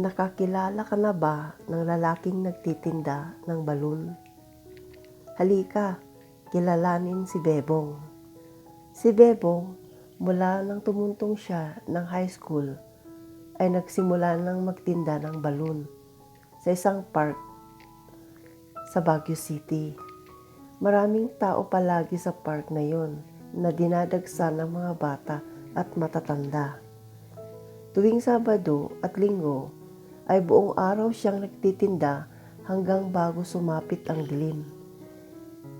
Nakakilala ka na ba ng lalaking nagtitinda ng balon? Halika, kilalanin si Bebong. Si Bebong, mula nang tumuntong siya ng high school, ay nagsimula ng magtinda ng balon sa isang park sa Baguio City. Maraming tao palagi sa park na yon na dinadagsan ng mga bata at matatanda. Tuwing Sabado at Linggo ay buong araw siyang nagtitinda hanggang bago sumapit ang dilim.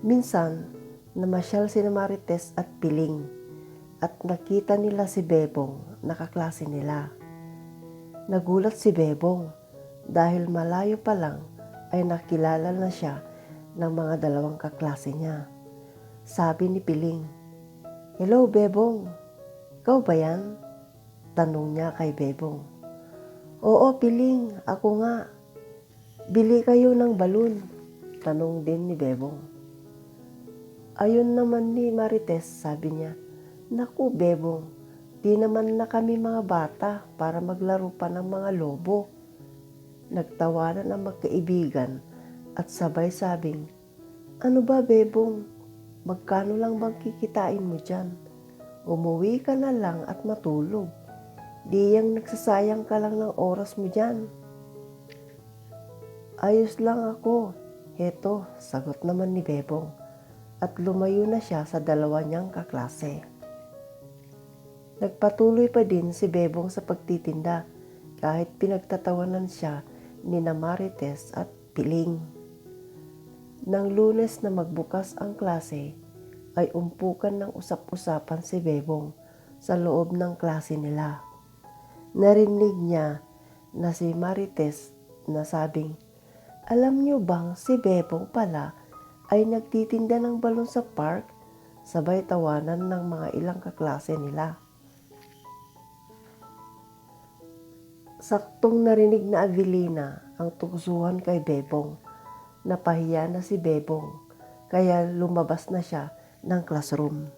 Minsan, namasyal si Marites at Piling at nakita nila si Bebong, nakaklase nila. Nagulat si Bebong dahil malayo pa lang ay nakilala na siya ng mga dalawang kaklase niya. Sabi ni Piling, Hello Bebong, ikaw ba yan? Tanong niya kay Bebong. Oo, Piling, ako nga. Bili kayo ng balon. Tanong din ni Bebong. Ayun naman ni Marites, sabi niya. Naku, Bebong, di naman na kami mga bata para maglaro pa ng mga lobo. Nagtawanan ang magkaibigan at sabay sabing, Ano ba, Bebong? Magkano lang bang kikitain mo dyan? Umuwi ka na lang at matulog. Di yang nagsasayang ka lang ng oras mo dyan. Ayos lang ako. Heto, sagot naman ni Bebong. At lumayo na siya sa dalawa niyang kaklase. Nagpatuloy pa din si Bebong sa pagtitinda kahit pinagtatawanan siya ni Namarites at Piling. Nang lunes na magbukas ang klase, ay umpukan ng usap-usapan si Bebong sa loob ng klase nila. Narinig niya na si Marites na sabing, Alam niyo bang si Bebong pala ay nagtitinda ng balon sa park? Sabay tawanan ng mga ilang kaklase nila. Saktong narinig na Avelina ang tuksuhan kay Bebong. Napahiya na si Bebong, kaya lumabas na siya ng classroom.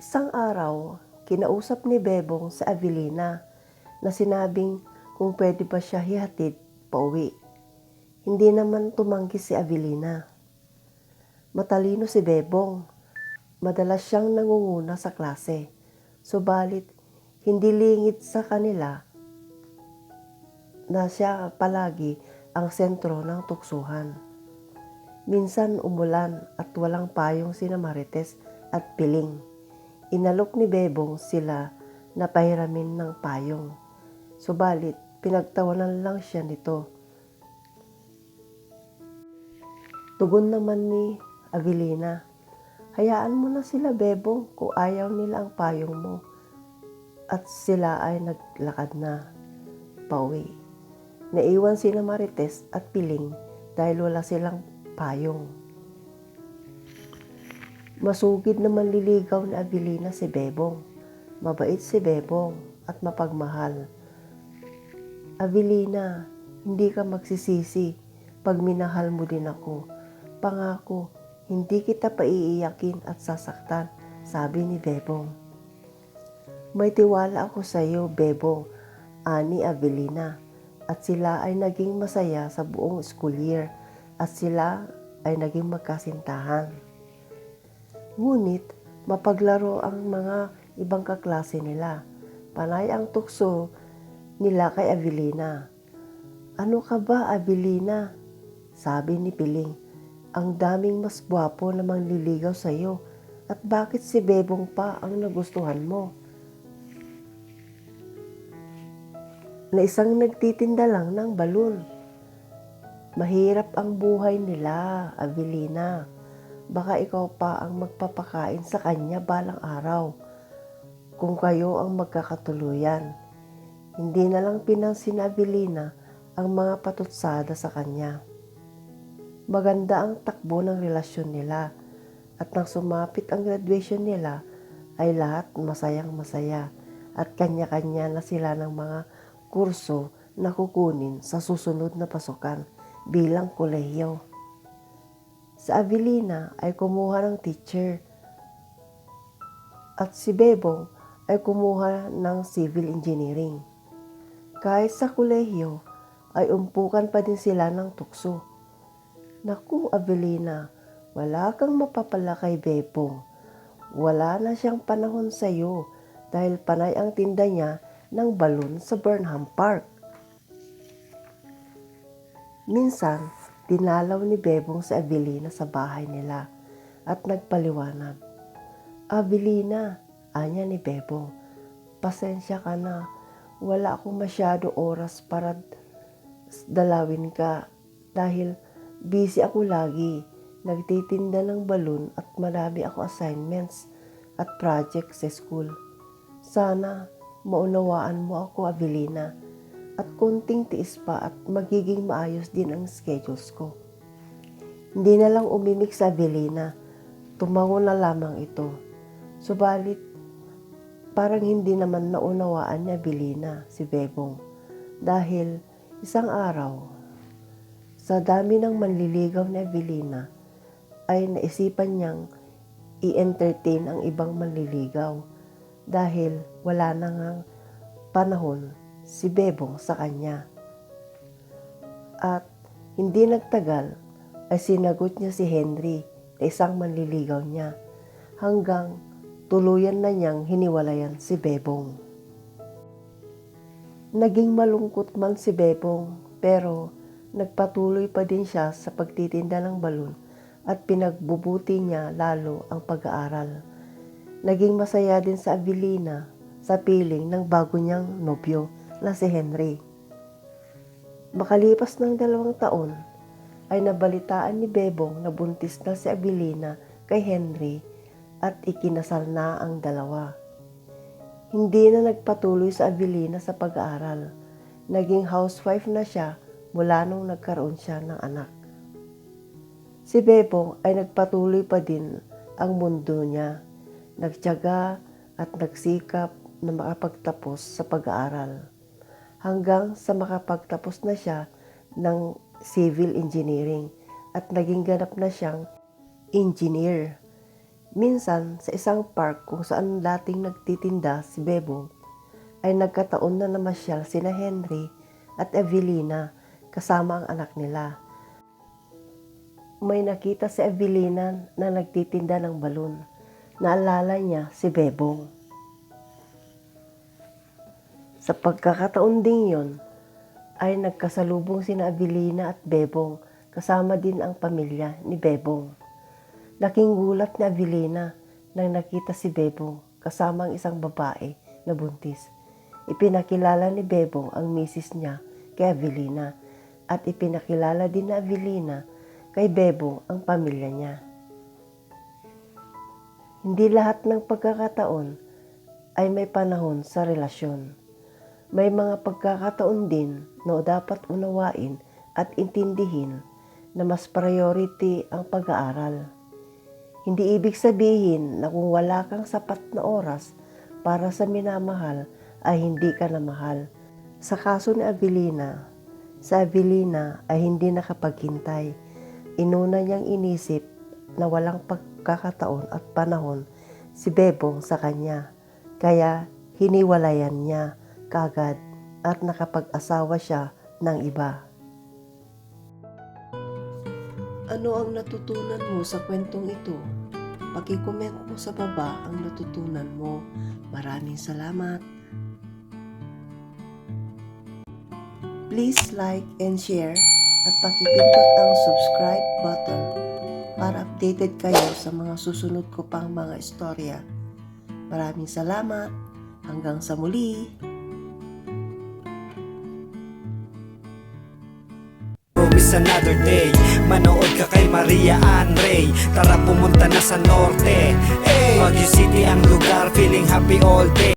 Isang araw, kinausap ni Bebong sa Avelina na sinabing kung pwede ba siya hihatid pauwi. Hindi naman tumanggi si Avelina. Matalino si Bebong. Madalas siyang nangunguna sa klase. Subalit, hindi lingit sa kanila na siya palagi ang sentro ng tuksuhan. Minsan umulan at walang payong sina Marites at Piling. Inalok ni Bebong sila na pahiramin ng payong. Subalit, pinagtawanan lang siya nito. Tugon naman ni Avelina, hayaan mo na sila Bebong kung ayaw nila ang payong mo. At sila ay naglakad na pauwi. Naiwan sila Marites at Piling dahil wala silang payong. Masugid na manliligaw ni Avelina si Bebong. Mabait si Bebong at mapagmahal. Avelina, hindi ka magsisisi pag minahal mo din ako. Pangako, hindi kita paiiyakin at sasaktan, sabi ni Bebong. May tiwala ako sa iyo, Bebong, ani Avelina, at sila ay naging masaya sa buong school year at sila ay naging magkasintahan. Ngunit, mapaglaro ang mga ibang kaklase nila. Panay ang tukso nila kay Avelina. Ano ka ba, Avelina? Sabi ni Piling, ang daming mas gwapo na manliligaw sa iyo at bakit si Bebong pa ang nagustuhan mo? Na isang nagtitinda lang ng balon. Mahirap ang buhay nila, Avelina. Baka ikaw pa ang magpapakain sa kanya balang araw. Kung kayo ang magkakatuluyan. Hindi na lang pinansin ni Avelina ang mga patutsada sa kanya. Maganda ang takbo ng relasyon nila at nang sumapit ang graduation nila ay lahat masayang masaya at kanya-kanya na sila ng mga kurso na kukunin sa susunod na pasukan bilang kolehiyo. Sa Avelina ay kumuha ng teacher at si Bebong ay kumuha ng civil engineering. Kahit sa kolehiyo ay umpukan pa din sila ng tukso. Naku, Avelina, wala kang mapapala kay Bepong. Wala na siyang panahon sa iyo dahil panay ang tinda niya ng balon sa Burnham Park. Minsan, dinalaw ni Bebong sa Avelina sa bahay nila at nagpaliwanag. Avelina, anya ni Bebong, pasensya ka na. Wala akong masyado oras para dalawin ka dahil busy ako lagi. Nagtitinda ng balon at marami ako assignments at projects sa school. Sana maunawaan mo ako, Avelina, at konting tiis pa at magiging maayos din ang schedules ko. Hindi na lang umimik sa Avelina, tumango na lamang ito. Subalit, parang hindi naman naunawaan niya Avelina, si Bebong, dahil isang araw, sa dami ng manliligaw ni Avelina, ay naisipan niyang i-entertain ang ibang manliligaw dahil wala na ngang panahon si Bebong sa kanya. At hindi nagtagal ay sinagot niya si Henry na isang manliligaw niya hanggang tuluyan na niyang hiniwalayan si Bebong. Naging malungkot man si Bebong pero nagpatuloy pa din siya sa pagtitinda ng balon at pinagbubuti niya lalo ang pag-aaral. Naging masaya din sa Avelina sa piling ng bago niyang nobyo na si Henry. Makalipas ng dalawang taon, ay nabalitaan ni Bebong na buntis na si Avelina kay Henry at ikinasal na ang dalawa. Hindi na nagpatuloy sa Avelina sa pag-aaral. Naging housewife na siya mula nung nagkaroon siya ng anak. Si Bebong ay nagpatuloy pa din ang mundo niya. Nagtyaga at nagsikap na makapagtapos sa pag-aaral. Hanggang sa makapagtapos na siya ng civil engineering at naging ganap na siyang engineer. Minsan sa isang park kung saan dating nagtitinda si Bebong ay nagkataon na namasyal sina Henry at Evelina kasama ang anak nila may nakita si Evelina na nagtitinda ng balon. Naalala niya si Bebong. Sa pagkakataon ding yon, ay nagkasalubong sina Evelina at Bebong kasama din ang pamilya ni Bebong. Laking gulat ni Evelina nang nakita si Bebong kasama ang isang babae na buntis. Ipinakilala ni Bebong ang misis niya kay Evelina at ipinakilala din na Evelina kay Bebo ang pamilya niya. Hindi lahat ng pagkakataon ay may panahon sa relasyon. May mga pagkakataon din na dapat unawain at intindihin na mas priority ang pag-aaral. Hindi ibig sabihin na kung wala kang sapat na oras para sa minamahal ay hindi ka na mahal. Sa kaso ni Avelina, sa Avelina ay hindi nakapaghintay inuna niyang inisip na walang pagkakataon at panahon si Bebong sa kanya. Kaya hiniwalayan niya kagad at nakapag-asawa siya ng iba. Ano ang natutunan mo sa kwentong ito? Paki-comment mo sa baba ang natutunan mo. Maraming salamat. Please like and share at pakipindot ang subscribe button para updated kayo sa mga susunod ko pang mga istorya. Maraming salamat. Hanggang sa muli. It's another day. Manood ka kay Maria Ann Ray Tara pumunta na sa norte. Hey! Baguio City ang lugar Feeling happy all day